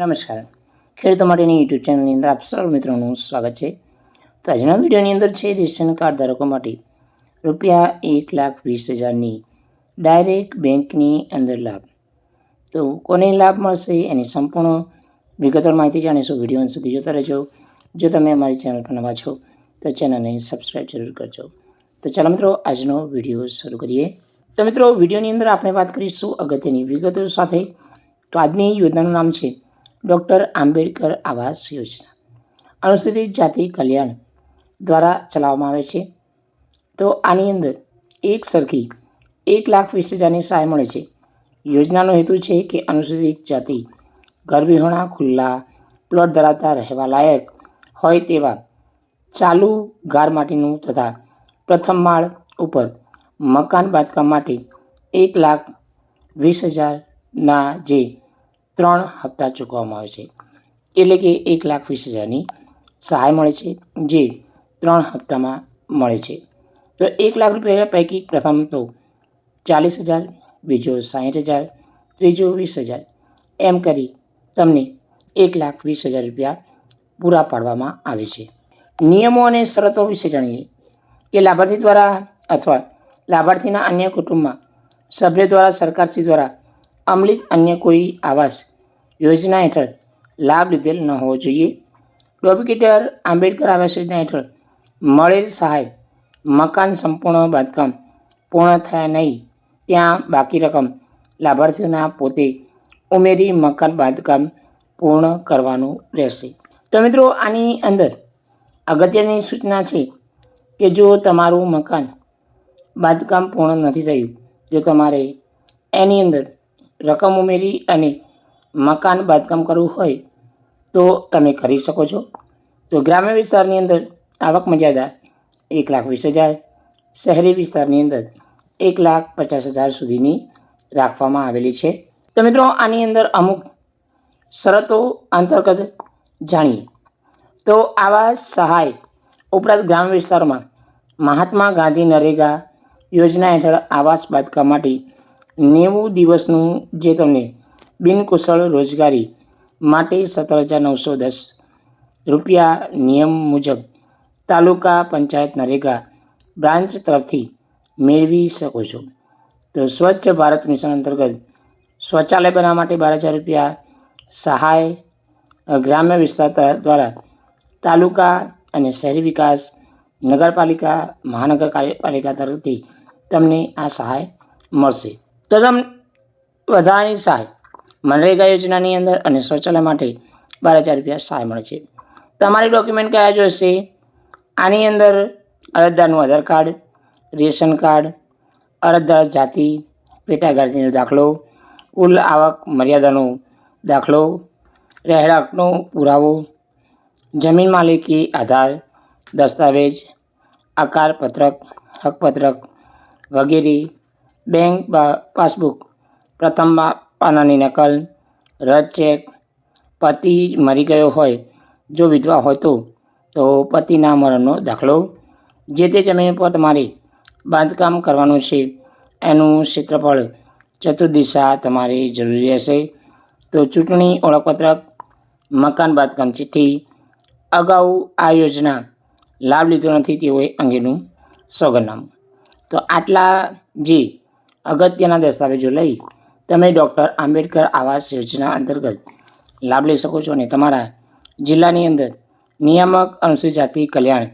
નમસ્કાર. ખેડૂતો માટેની યુટ્યુબ ચેનલની અંદર આપ સર્વ મિત્રોનું સ્વાગત છે. તો આજના વિડીયોની અંદર છે, રેશન કાર્ડ ધારકો માટે રૂપિયા એક લાખ વીસ હજારની ડાયરેક્ટ બેંકની અંદર લાભ. તો કોને લાભ મળશે એની સંપૂર્ણ વિગતવાર માહિતી જાણીશું. વીડિયો સુધી જોતા રહેજો. જો તમે અમારી ચેનલ પર નવા છો, તો ચેનલને સબસ્ક્રાઈબ જરૂર કરજો. તો ચાલો મિત્રો, આજનો વીડિયો શરૂ કરીએ. તો મિત્રો, વિડીયોની અંદર આપણે વાત કરીશું અગત્યની વિગતો સાથે. તો આજની યોજનાનું નામ છે ડૉક્ટર આંબેડકર આવાસ યોજના. અનુસૂચિત જાતિ કલ્યાણ દ્વારા ચલાવવામાં આવે છે. તો આની અંદર એક સરખી એક લાખ વીસ હજારની સહાય મળે છે. યોજનાનો હેતુ છે કે અનુસૂચિત જાતિ ગરબીહોણા ખુલ્લા પ્લોટ ધરાવતા રહેવા લાયક હોય તેવા ચાલુ ગાર માટીનું તથા પ્રથમ માળ ઉપર મકાન બાંધકામ માટે એક લાખ વીસ હજારના જે ત્રણ હપ્તા ચૂકવવામાં આવે છે. એટલે કે એક લાખ વીસ હજારની સહાય મળે છે, જે ત્રણ હપ્તામાં મળે છે. તો એક લાખ રૂપિયા પૈકી પ્રથમ તો ચાલીસ હજાર, બીજો સાહીઠ હજાર, ત્રીજો વીસ હજાર. એમ કરી તમને એક લાખ વીસ હજાર રૂપિયા પૂરા પાડવામાં આવે છે. નિયમો અને શરતો વિશે જાણીએ. કે લાભાર્થી દ્વારા અથવા લાભાર્થીના અન્ય કુટુંબમાં સભ્ય દ્વારા, સરકારશ્રી દ્વારા અમલિત અન્ય કોઈ આવાસ યોજના હેઠળ લાભ લીધેલ ન હોવો જોઈએ. ડોબિકેટર આંબેડકર આવાસ યોજના હેઠળ મળેલ સહાય, મકાન સંપૂર્ણ બાંધકામ પૂર્ણ થયા નહીં, ત્યાં બાકી રકમ લાભાર્થીઓના પોતે ઉમેરી મકાન બાંધકામ પૂર્ણ કરવાનું રહેશે. તો મિત્રો, આની અંદર અગત્યની સૂચના છે કે જો તમારું મકાન બાંધકામ પૂર્ણ નથી થયું, જો તમારે એની અંદર રકમ ઉમેરી અને મકાન બાંધકામ કરવું હોય તો તમે કરી શકો છો. તો ગ્રામ્ય વિસ્તારની અંદર આવક મર્યાદા એક લાખ વીસ હજાર, શહેરી વિસ્તારની અંદર એક લાખ પચાસ હજાર સુધીની રાખવામાં આવેલી છે. તો મિત્રો, આની અંદર અમુક શરતો અંતર્ગત જાણીએ. તો આવા સહાય ઉપરાંત ગ્રામ્ય વિસ્તારમાં મહાત્મા ગાંધી નરેગા યોજના હેઠળ આવાસ બાંધકામ માટે નેવું દિવસનું જે તમને બિનકુશળ રોજગારી માટે સત્તર હજાર નવસો દસ રૂપિયા નિયમ મુજબ તાલુકા પંચાયત નરેગા બ્રાન્ચ તરફથી મેળવી શકો છો. તો સ્વચ્છ ભારત મિશન અંતર્ગત શૌચાલય બનાવવા માટે બાર હજાર રૂપિયા સહાય ગ્રામ્ય વિસ્તાર દ્વારા તાલુકા અને શહેરી વિકાસ નગરપાલિકા મહાનગરપાલિકા તરફથી તમને આ સહાય મળશે. તો તમને વધારાની સહાય મનરેગા યોજનાની અંદર અને શૌચાલય માટે બાર હજાર રૂપિયા સહાય મળે છે. તમારી ડોક્યુમેન્ટ કયા જોઈશે આની અંદર અરજદારનું આધાર કાર્ડ, રેશન કાર્ડ, અરજદાર જાતિ, પેટાગારતીનો દાખલો, કુલ આવક મર્યાદાનો દાખલો, રહેણાંકનો પુરાવો, જમીન માલિકી આધાર, દસ્તાવેજ આકાર પત્રક હકપત્રક વગેરે, બેંક પાસબુક, પ્રથમ પા- પાનાની નકલ, રદ ચેક, પતિ મરી ગયો હોય, જો વિધવા હોય તો તો પતિના મરણનો દાખલો. જે તે જમીન પર તમારે બાંધકામ કરવાનું છે, એનું ક્ષેત્રફળ ચતુર્દિશા તમારે જરૂરી રહેશે તો ચૂંટણી ઓળખપત્રક, મકાન બાંધકામ ચિઠ્ઠી, અગાઉ આ યોજના લાભ લીધો નથી તેઓએ અંગેનું સોગંદનામું. તો આટલા જે અગત્યના દસ્તાવેજો લઈ તમે ડૉક્ટર આંબેડકર આવાસ યોજના અંતર્ગત લાભ લઈ શકો છો અને તમારા જિલ્લાની અંદર નિયામક અનુસૂચિત જાતિ કલ્યાણ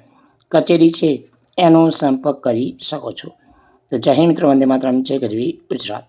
કચેરી છે, એનો સંપર્ક કરી શકો છો. તો જય હિન્દ મિત્રો, વંદે માતરમ, જય ગરવી ગુજરાત.